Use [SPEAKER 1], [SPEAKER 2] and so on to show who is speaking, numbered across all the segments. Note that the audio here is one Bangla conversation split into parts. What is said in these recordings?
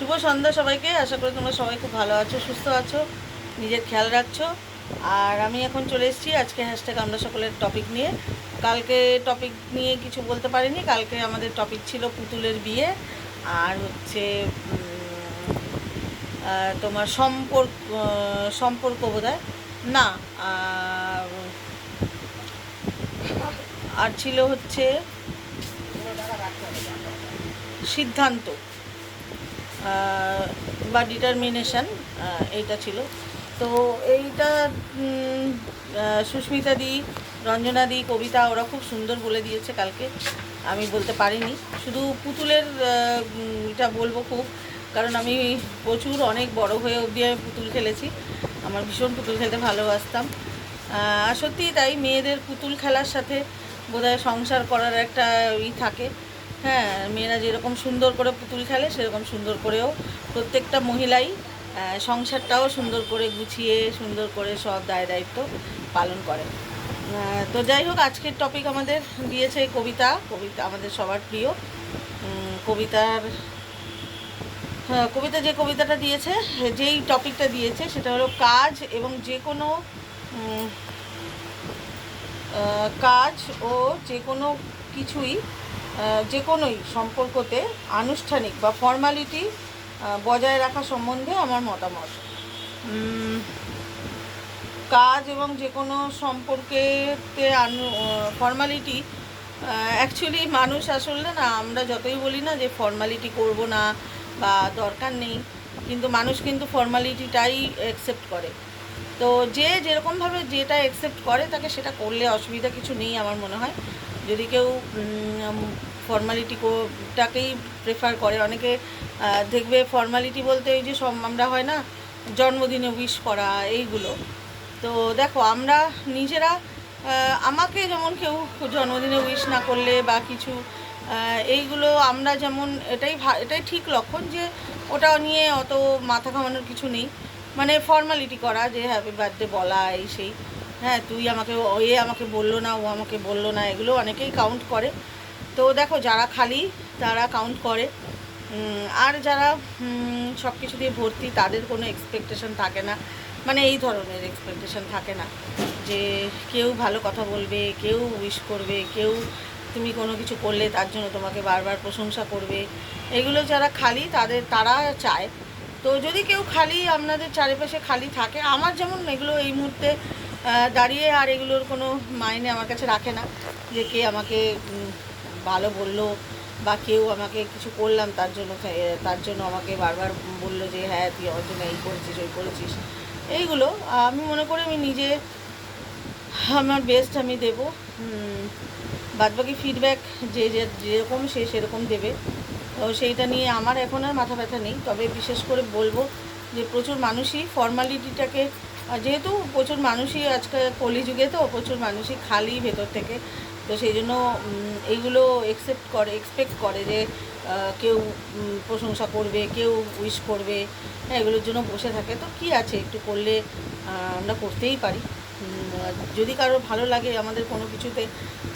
[SPEAKER 1] শুভ সন্ধ্যা সবাইকে। আশা করি তোমরা সবাই খুব ভালো আছো, সুস্থ আছো, নিজের খেয়াল রাখছো। আর আমি এখন চলে এসেছি আজকে হ্যাশট্যাগ আমরা সকলের টপিক নিয়ে। কালকে টপিক নিয়ে কিছু বলতে পারিনি, কালকে আমাদের টপিক ছিল পুতুলের বিয়ে। আর হচ্ছে তোমার সম্পর্ক সম্পর্ক বোধ না আর ছিল হচ্ছে সিদ্ধান্ত। বা ডিটারমিনেশন এইটা ছিল। তো এইটা সুস্মিতা দি, রঞ্জনা দি, কবিতা ওরা খুব সুন্দর বলে দিয়েছে কালকে। আমি বলতে পারিনি। শুধু পুতুলের এটা বলব খুব, কারণ আমি প্রচুর অনেক বড় হয়ে অবধি আমি পুতুল খেলেছি। আমার ভীষণ পুতুল খেলতে ভালোবাসতাম। আর সত্যিই তাই, মেয়েদের পুতুল খেলার সাথে বোধহয় সংসার করার একটা ই থাকে। হ্যাঁ মেয়েরা যেরকম সুন্দর করে পুতুল খেলে সেরকম সুন্দর করেও প্রত্যেকটা মহিলাই সংসারটাও সুন্দর করে গুছিয়ে সুন্দর করে সব দায় দায়িত্ব পালন করে তো যাই হোক আজকের টপিক আমাদের দিয়েছে কবিতা। কবিতা আমাদের সবার প্রিয়। কবিতার হ্যাঁ, কবিতা যে কবিতাটা দিয়েছে যেই টপিকটা দিয়েছে সেটা হলো কাজ এবং যে কোনো কাজ ও যে কোনো কিছুই যে কোনোই সম্পর্কতে আনুষ্ঠানিক বা ফর্মালিটি বজায় রাখা সম্বন্ধে আমার মতামত। কাজ এবং যে কোনো সম্পর্কেতে আনু ফর্মালিটি অ্যাকচুয়ালি মানুষ আসলে না, আমরা যতই বলি না যে ফর্মালিটি করব না বা দরকার নেই, কিন্তু মানুষ কিন্তু ফর্মালিটিটাই অ্যাকসেপ্ট করে। তো যে যেরকমভাবে যেটা অ্যাকসেপ্ট করে, তাকে সেটা করলে অসুবিধা কিছু নেই আমার মনে হয়। যদি কেউ ফর্মালিটিটাকেই প্রেফার করে। অনেকে দেখবে ফর্মালিটি বলতে ওই যে সব আমরা হয় না, জন্মদিনে উইশ করা, এইগুলো। তো দেখো, আমরা নিজেরা আমাকে যেমন কেউ জন্মদিনে উইশ না করলে বা কিছু এইগুলো আমরা যেমন, এটাই এটাই ঠিক লক্ষণ যে ওটা নিয়ে অত মাথা ঘামানোর কিছু নেই। মানে ফর্মালিটি করা যে হ্যাপি বার্থডে বলা, এই সেই। হ্যাঁ তুই আমাকে এ আমাকে বলল না, ও আমাকে বলল না, এগুলো অনেকেই কাউন্ট করে। তো দেখো, যারা খালি, তারা কাউন্ট করে। আর যারা সব কিছু দিয়ে ভর্তি, তাদের কোনো এক্সপেকটেশন থাকে না। মানে এই ধরনের এক্সপেকটেশন থাকে না। যে কেউ ভালো কথা বলবে, কেউ উইশ করবে, কেউ তুমি কোনো কিছু করলে, তার জন্য তোমাকে বারবার প্রশংসা করবে। এগুলো যারা খালি, তাদের, তারা চায়। তো যদি কেউ খালি, আপনাদের চারিপাশে খালি থাকে, আমার যেমন এগুলো এই মুহূর্তে দাঁড়িয়ে আর এগুলোর কোনো মাইনে আমার কাছে রাখে না, যে কে আমাকে ভালো বলল বা কেউ আমাকে কিছু করলাম, তার জন্য তার জন্য আমাকে বারবার বলল যে হ্যাঁ তুই আমার জন্য এই করেছিস, ওই করেছিস। এইগুলো আমি মনে করি আমি নিজে, আমার বেস্ট আমি দেবো। বাদবাকি ফিডব্যাক যে যে, যেরকম সে সেরকম দেবে। তো সেইটা নিয়ে আমার এখন আর মাথা ব্যথা নেই। তবে বিশেষ করে বলব যে, প্রচুর মানুষই ফর্মালিটিটাকে যেহেতু প্রচুর মানুষই আজকাল কলিযুগে তো, প্রচুর মানুষই খালি ভেতর থেকে তো সেই জন্য এইগুলো একসেপ্ট করে এক্সপেক্ট করে যে কেউ প্রশংসা করবে, কেউ উইশ করবে হ্যাঁ এগুলোর জন্য বসে থাকে। তো কি আছে? একটু করলে আমরা করতেই পারি। যদি কারোর ভালো লাগে আমাদের কোনো কিছুতে,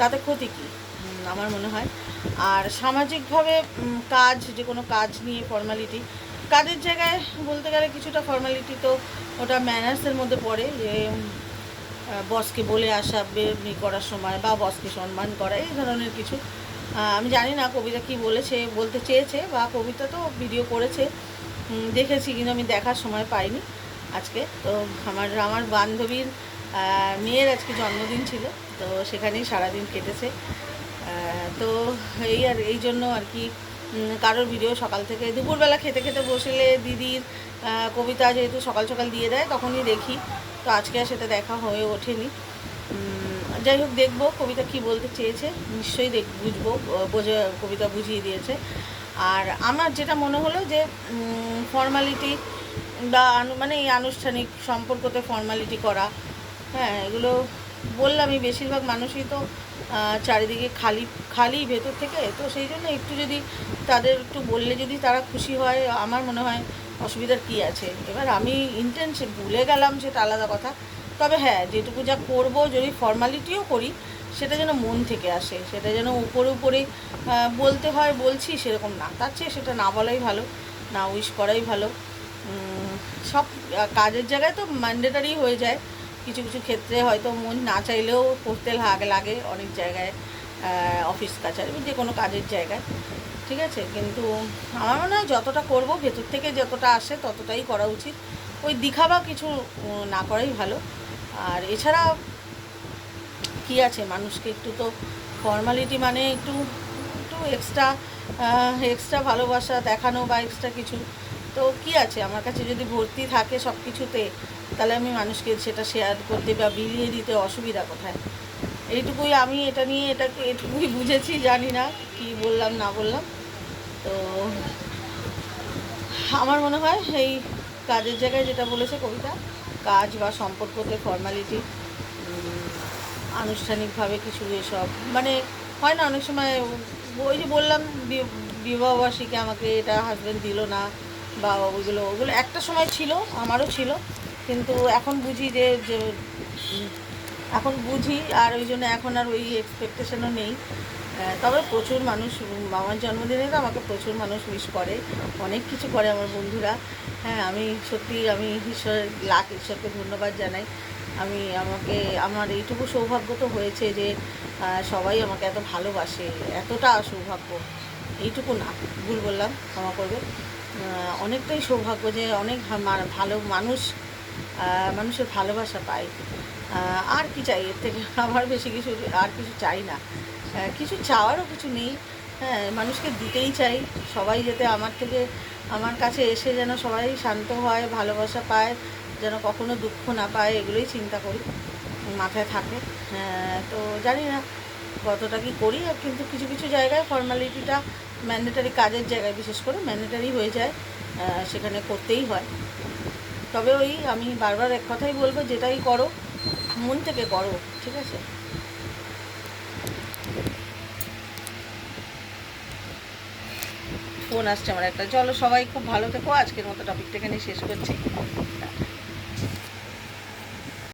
[SPEAKER 1] তাতে ক্ষতি কী? আমার মনে হয়। আর সামাজিকভাবে কাজ, যে কোনো কাজ নিয়ে ফর্মালিটি কাজের জায়গায় বলতে গেলে কিছুটা ফর্মালিটি তো ওটা ম্যানার্সের মধ্যে পড়ে যে বসকে বলে আসা বেরনি করার সময় বা বসকে সম্মান করা, এই ধরনের কিছু। আমি জানি না কবিতা কি বলেছে, বলতে চেয়েছে বা কবিতা তো ভিডিও করেছে। দেখেছি কিন্তু আমি দেখার সময় পাইনি আজকে। তো আমার আমার বান্ধবীর মেয়ের আজকে জন্মদিন ছিল, তো সেখানেই সারাদিন কেটেছে। তো এই আর, এই জন্য আর কি কারোর ভিডিও সকাল থেকে, দুপুরবেলা খেতে খেতে বসলে দিদির কবিতা যেহেতু সকাল সকাল দিয়ে দেয়, তখনই দেখি। তো আজকে আর সেটা দেখা হয়ে ওঠেনি। যাই হোক, দেখব কবিতা কি বলতে চেয়েছে। নিশ্চয়ই দেখ, বুঝব, বোঝা, কবিতা বুঝিয়ে দিয়েছে। আর আমার যেটা মনে হলো যে ফর্মালিটি বা মানে এই আনুষ্ঠানিক সম্পর্কতে ফর্মালিটি করা হ্যাঁ এগুলো বললামই, বেশিরভাগ মানুষই তো চারিদিকে খালি খালি ভেতর থেকে, তো সেই জন্য একটু যদি তাদের একটু বললে যদি তারা খুশি হয়, আমার মনে হয় অসুবিধার কী আছে? এবার আমি ইন্টেনশন ভুলে গেলাম সেটা আলাদা কথা। তবে হ্যাঁ যেটুকু যা করব, যদি ফর্মালিটিও করি, সেটা যেন মন থেকে আসে। সেটা যেন উপরে উপরে বলতে হয়, বলছি সেরকম না। তার চেয়ে সেটা না বলাই ভালো, না উইশ করাই ভালো। সব কাজের জায়গায় তো ম্যান্ডেটারি হয়ে যায়। কিছু কিছু ক্ষেত্রে হয়তো মন না চাইলেও করতে লাগে লাগে অনেক জায়গায় অফিস কাছারি যে কোনো কাজের জায়গায়। ঠিক আছে? কিন্তু আমার মনে হয় যতটা করব, ভেতর থেকে যতটা আসে ততটাই করা উচিত। ওই দিখাবা কিছু না করাই ভালো। আর এছাড়া কি আছে? মানুষকে একটু তো ফর্মালিটি মানে একটু একটু এক্সট্রা এক্সট্রা ভালোবাসা দেখানো বা এক্সট্রা কিছু। তো কি আছে? আমার কাছে যদি ভর্তি থাকে সব কিছুতে তাহলে আমি মানুষকে সেটা শেয়ার করতে বা বিলিয়ে দিতে অসুবিধা কোথায়? এইটুকুই আমি এটা নিয়ে এটাকে, এটুকুই বুঝেছি, জানি না। বললাম, না বললাম। তো আমার মনে হয় এই কাজের জায়গায় যেটা বলেছে কবিতা, কাজ বা সম্পর্কতে ফর্মালিটি আনুষ্ঠানিকভাবে কিছু এসব। মানে হয় না, অনেক সময় ওই যে বললাম বিবাহবার্ষিকী আমাকে এটা হাজব্যান্ড দিল না বা ওইগুলো ওগুলো একটা সময় ছিল, আমারও ছিল, কিন্তু এখন বুঝি যে এখন বুঝি, আর ওই জন্য এখন আর ওই এক্সপেকটেশনও নেই। তবে প্রচুর মানুষ উম, আমার জন্মদিনে তো আমাকে প্রচুর মানুষ উইশ করে। অনেক কিছু করে আমার বন্ধুরা। হ্যাঁ আমি সত্যি আমি ঈশ্বর লাখ ঈশ্বরকে ধন্যবাদ জানাই। আমি আমাকে আমার এইটুকু সৌভাগ্য তো হয়েছে যে সবাই আমাকে এত ভালোবাসে। এতটা সৌভাগ্য। এইটুকু না ভুল বললাম ক্ষমা করবে। অনেকটাই সৌভাগ্য যে অনেক ভালো মানুষ মানুষের ভালোবাসা আহ, আর কি চাই? এর থেকে আমার বেশি কিছু আর কিছু চাই না। কিছু চাওয়ারও কিছু নেই। হ্যাঁ মানুষকে দিতেই চাই। সবাই যাতে আমার থেকে আমার কাছে এসে যেন সবাই শান্ত হয় ভালোবাসা পায় যেন কখনো দুঃখ না পায় এগুলোই চিন্তা করি। মাথায় থাকে। হ্যাঁ, তো জানি না কতটা কি করি আর কিন্তু কিছু কিছু জায়গায় ফর্মালিটিটা ম্যান্ডেটারি কাজের জায়গায় বিশেষ করে ম্যান্ডেটারি হয়ে যায় সেখানে করতেই হয়। তবে ওই আমি বারবার এক কথাই বলব যেটাই করো মন থেকে করো ঠিক আছে? ফোন আসছে আমার একটা। চলো সবাই খুব ভালো থেকো। আজকের মতো টপিকটা এখানে শেষ করছি।